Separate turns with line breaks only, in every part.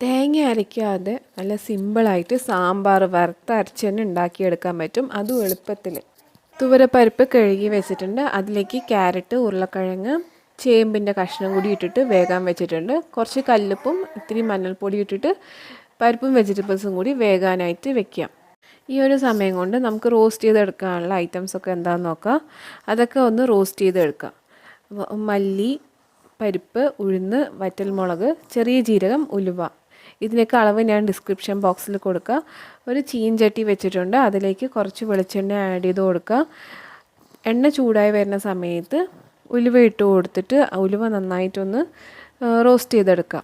തേങ്ങ അരയ്ക്കാതെ നല്ല സിമ്പിളായിട്ട് സാമ്പാർ വറുത്ത് അരച്ച് തന്നെ ഉണ്ടാക്കിയെടുക്കാൻ പറ്റും. അതും എളുപ്പത്തിൽ തുവരപ്പരിപ്പ് കഴുകി വെച്ചിട്ടുണ്ട്. അതിലേക്ക് ക്യാരറ്റ് ഉരുളക്കിഴങ്ങ് ചേമ്പിന്റെ കഷ്ണം കൂടി ഇട്ടിട്ട് വേഗം വെച്ചിട്ടുണ്ട്. കുറച്ച് കല്ലുപ്പും ഇത്തിരി മഞ്ഞൾപ്പൊടി ഇട്ടിട്ട് പരിപ്പും വെജിറ്റബിൾസും കൂടി വേകാനായിട്ട് വെക്കാം. ഈ ഒരു സമയം കൊണ്ട് നമുക്ക് റോസ്റ്റ് ചെയ്തെടുക്കാനുള്ള ഐറ്റംസൊക്കെ എന്താണെന്ന് നോക്കാം. അതൊക്കെ ഒന്ന് റോസ്റ്റ് ചെയ്തെടുക്കാം. മല്ലി പരിപ്പ് ഉഴുന്ന് വറ്റൽമുളക് ചെറിയ ജീരകം ഉലുവ. ഇതിനൊക്കെ അളവ് ഞാൻ ഡിസ്ക്രിപ്ഷൻ ബോക്സിൽ കൊടുക്കുക ഒരു ചീൻചട്ടി വെച്ചിട്ടുണ്ട്. അതിലേക്ക് കുറച്ച് വെളിച്ചെണ്ണ ആഡ് ചെയ്ത് കൊടുക്കുക എണ്ണ ചൂടായി വരുന്ന സമയത്ത് ഉലുവ ഇട്ട് കൊടുത്തിട്ട് ഉലുവ നന്നായിട്ടൊന്ന് റോസ്റ്റ് ചെയ്തെടുക്കുക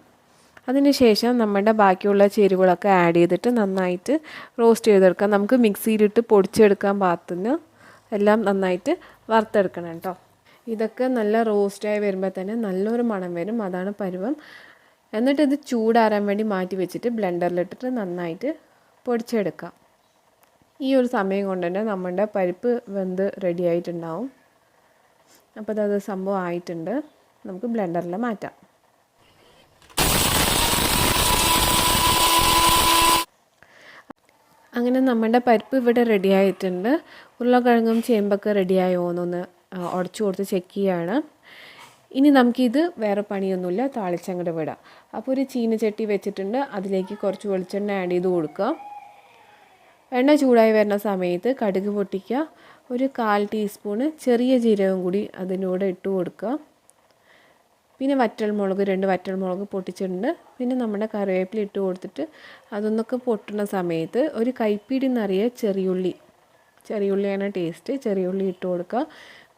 അതിനുശേഷം നമ്മുടെ ബാക്കിയുള്ള ചേരുവകളൊക്കെ ആഡ് ചെയ്തിട്ട് നന്നായിട്ട് റോസ്റ്റ് ചെയ്തെടുക്കാം. നമുക്ക് മിക്സിയിലിട്ട് പൊടിച്ചെടുക്കാൻ പാകത്തിന് എല്ലാം നന്നായിട്ട് വറുത്തെടുക്കണം കേട്ടോ ഇതൊക്കെ നല്ല റോസ്റ്റായി വരുമ്പോൾ തന്നെ നല്ലൊരു മണം വരും. അതാണ് പരുവം. എന്നിട്ട് ഇത് ചൂടാറാൻ വേണ്ടി മാറ്റി വെച്ചിട്ട് ബ്ലെൻഡറിലിട്ടിട്ട് നന്നായിട്ട് പൊടിച്ചെടുക്കാം ഈ ഒരു സമയം കൊണ്ട് തന്നെ നമ്മുടെ പരിപ്പ് വെന്ത് റെഡി ആയിട്ടുണ്ടാവും. അപ്പോൾ അത് സംഭവം ആയിട്ടുണ്ട്. നമുക്ക് ബ്ലെൻഡറിൽ മാറ്റാം. അങ്ങനെ നമ്മുടെ പരിപ്പ് ഇവിടെ റെഡി ആയിട്ടുണ്ട്. ഉരുളക്കിഴങ്ങും ചേമ്പൊക്കെ റെഡിയായോ എന്നൊന്ന് ഉടച്ചു കൊടുത്ത് ചെക്ക് ചെയ്യുകയാണ് ഇനി നമുക്കിത് വേറെ പണിയൊന്നുമില്ല താളിച്ചങ്ങോട്ട് വിടാം. അപ്പോൾ ഒരു ചീനച്ചട്ടി വെച്ചിട്ടുണ്ട് അതിലേക്ക് കുറച്ച് വെളിച്ചെണ്ണ ആഡ് ചെയ്ത് കൊടുക്കുക. എണ്ണ ചൂടായി വരുന്ന സമയത്ത് കടുക് പൊട്ടിക്കുക. ഒരു കാൽ ടീസ്പൂണ് ചെറിയ ജീരകം കൂടി അതിനോട് ഇട്ട് കൊടുക്കുക. പിന്നെ വറ്റൽമുളക് രണ്ട് വറ്റൽമുളക് പൊട്ടിച്ചിട്ടുണ്ട്. പിന്നെ നമ്മുടെ കറിവേപ്പില ഇട്ട് കൊടുത്തിട്ട് അതൊന്നൊക്കെ പൊട്ടുന്ന സമയത്ത് ഒരു കൈപ്പിടി നിറയെ ചെറിയുള്ളി. ചെറിയുള്ളിയാണ് ടേസ്റ്റ് ചെറിയുള്ളി ഇട്ട് കൊടുക്കുക.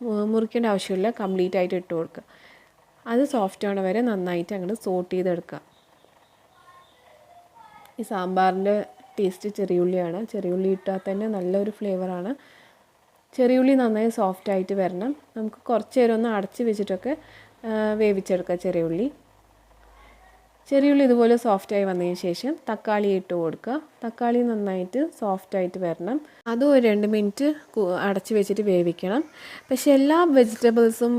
മുറിക്കേണ്ട ആവശ്യമില്ല. കംപ്ലീറ്റ് ആയിട്ട് ഇട്ട് കൊടുക്കുക. അത് സോഫ്റ്റ് ആവണ വരെ നന്നായിട്ട് അങ്ങോട്ട് സോട്ട് ചെയ്തെടുക്കുക. ഈ സാമ്പാറിന്റെ ടേസ്റ്റ് ചെറിയുള്ളിയാണ്. ചെറിയുള്ളി ഇട്ടാൽ തന്നെ നല്ലൊരു ഫ്ലേവറാണ് ചെറിയുള്ളി നന്നായി സോഫ്റ്റ് ആയിട്ട് വരണം. നമുക്ക് കുറച്ച് നേരം ഒന്ന് അടച്ച് വെച്ചിട്ടൊക്കെ വേവിച്ചെടുക്കുക ചെറിയുള്ളി. ചെറിയുള്ളി ഇതുപോലെ സോഫ്റ്റായി വന്നതിന് ശേഷം തക്കാളി ഇട്ട് കൊടുക്കുക. തക്കാളി നന്നായിട്ട് സോഫ്റ്റായിട്ട് വരണം. അതും ഒരു രണ്ട് മിനിറ്റ് അടച്ച് വെച്ചിട്ട് വേവിക്കണം. പക്ഷെ എല്ലാ വെജിറ്റബിൾസും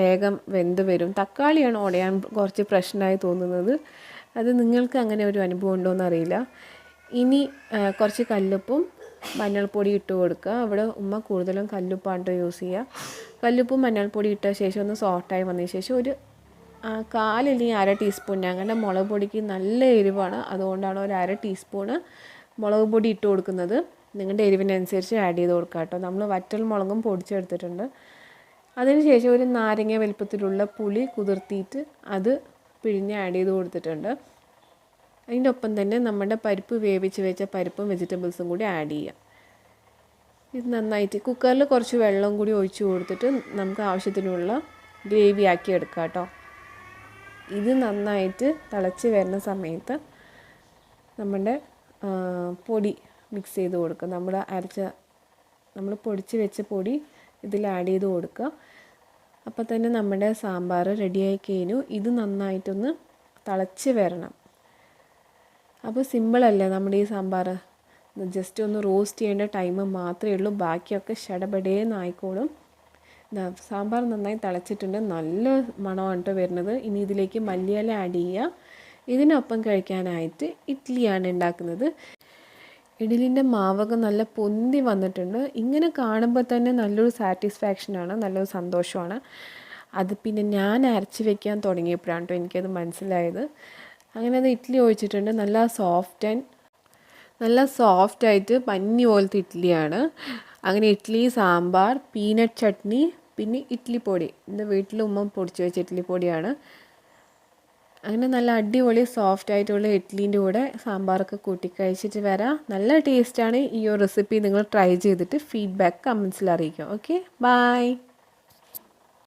വേഗം വെന്ത് വരും. തക്കാളിയാണ് ഉടയാൻ കുറച്ച് പ്രശ്നമായി തോന്നുന്നത്. അത് നിങ്ങൾക്ക് അങ്ങനെ ഒരു അനുഭവം ഉണ്ടോ എന്നറിയില്ല. ഇനി കുറച്ച് കല്ലുപ്പും മഞ്ഞൾപ്പൊടി ഇട്ട് കൊടുക്കുക. അവിടെ ഉമ്മ കൂടുതലും കല്ലുപ്പാണ് യൂസ് ചെയ്യുക. കല്ലുപ്പും മഞ്ഞൾപ്പൊടി ഇട്ട ശേഷം ഒന്ന് സോഫ്റ്റായി വന്നതിന് ശേഷം ഒരു കാലല്ലെങ്കിൽ അര ടീസ്പൂൺ. ഞങ്ങളുടെ മുളക് പൊടിക്ക് നല്ല എരിവാണ്. അതുകൊണ്ടാണ് ഒരു അര ടീസ്പൂണ് മുളക് പൊടി ഇട്ട് കൊടുക്കുന്നത്. നിങ്ങളുടെ എരിവിനനുസരിച്ച് ആഡ് ചെയ്ത് കൊടുക്കുക കേട്ടോ. നമ്മൾ വറ്റൽ മുളകും പൊടിച്ചെടുത്തിട്ടുണ്ട്. അതിനുശേഷം ഒരു നാരങ്ങ വലുപ്പത്തിലുള്ള പുളി കുതിർത്തിയിട്ട് അത് പിഴിഞ്ഞ് ആഡ് ചെയ്ത് കൊടുത്തിട്ടുണ്ട്. അതിന്റെ ഒപ്പം തന്നെ നമ്മുടെ പരിപ്പ് വേവിച്ച് വെച്ച പരിപ്പും വെജിറ്റബിൾസും കൂടി ആഡ് ചെയ്യുക ഇത് നന്നായിട്ട് കുക്കറിൽ കുറച്ച് വെള്ളം കൂടി ഒഴിച്ച് കൊടുത്തിട്ട് നമുക്ക് ആവശ്യത്തിനുള്ള ഗ്രേവി ആക്കി എടുക്കാം കേട്ടോ. ഇത് നന്നായിട്ട് തിളച്ച് വരുന്ന സമയത്ത് നമ്മുടെ പൊടി മിക്സ് ചെയ്ത് കൊടുക്കുക. നമ്മൾ അരച്ച നമ്മൾ പൊടിച്ച് വെച്ച പൊടി ഇതിൽ ആഡ് ചെയ്ത് കൊടുക്കുക. അപ്പോൾ തന്നെ നമ്മുടെ സാമ്പാർ റെഡിയായി കഴിഞ്ഞു. ഇത് നന്നായിട്ടൊന്ന് തിളച്ച് വരണം. അപ്പോൾ സിമ്പിളല്ലേ നമ്മുടെ ഈ സാമ്പാർ? ജസ്റ്റ് ഒന്ന് റോസ്റ്റ് ചെയ്യേണ്ട ടൈം മാത്രമേ ഉള്ളൂ. ബാക്കിയൊക്കെ ഷടപടേന്നായിക്കോളും സാമ്പാർ നന്നായി തിളച്ചിട്ടുണ്ട്. നല്ല മണമാണ് കേട്ടോ വരുന്നത്. ഇനി ഇതിലേക്ക് മല്ലിയില ആഡ് ചെയ്യുക ഇതിനൊപ്പം കഴിക്കാനായിട്ട് ഇഡ്ഡലിയാണ് ഉണ്ടാക്കുന്നത്. ഇഡ്ഡലിന്റെ മാവൊക്കെ നല്ല പൊന്തി വന്നിട്ടുണ്ട്. ഇങ്ങനെ കാണുമ്പോൾ തന്നെ നല്ലൊരു സാറ്റിസ്ഫാക്ഷനാണ് നല്ലൊരു സന്തോഷമാണ്. അത് പിന്നെ ഞാൻ അരച്ച് വെക്കാൻ തുടങ്ങിയപ്പോഴാണ് കേട്ടോ എനിക്കത് മനസ്സിലായത്. അങ്ങനെ അത് ഇഡ്ഡലി ഒഴിച്ചിട്ടുണ്ട്. നല്ല സോഫ്റ്റ് ആൻഡ് നല്ല സോഫ്റ്റായിട്ട് പഞ്ഞി പോലത്തെ ഇഡ്ഡലിയാണ് അങ്ങനെ ഇഡ്ഡലി സാമ്പാർ പീനട്ട് ചട്നി പിന്നെ ഇഡ്ഡലിപ്പൊടി എന്റെ വീട്ടിൽ ഉമ്മ പൊടിച്ച് വെച്ച ഇഡ്ഡലിപ്പൊടിയാണ് അങ്ങനെ നല്ല അടിപൊളി സോഫ്റ്റ് ആയിട്ടുള്ള ഇഡ്ഡലീന്റെ കൂടെ സാമ്പാറൊക്കെ കൂട്ടി കഴിച്ചിട്ട് വരാം. നല്ല ടേസ്റ്റാണ് ഈ ഒരു റെസിപ്പി നിങ്ങൾ ട്രൈ ചെയ്തിട്ട് ഫീഡ്ബാക്ക് കമൻസിൽ അറിയിക്കാം. Okay bye